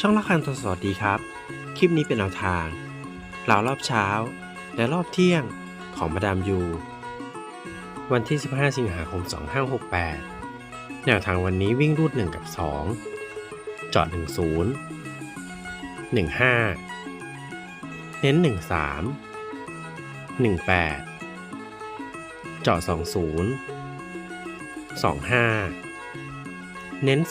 ช่องละคันสวัสดีครับ คลิปนี้เป็นแนวทางเหล่ารอบเช้า และรอบเที่ยงของมาดามยู วันที่ 15 สิงหาคม 2568 แนวทางวันนี้วิ่งรูด 1 กับ2จอด10 15 เน้น 13 18 เจาะ20 25 เน้น 23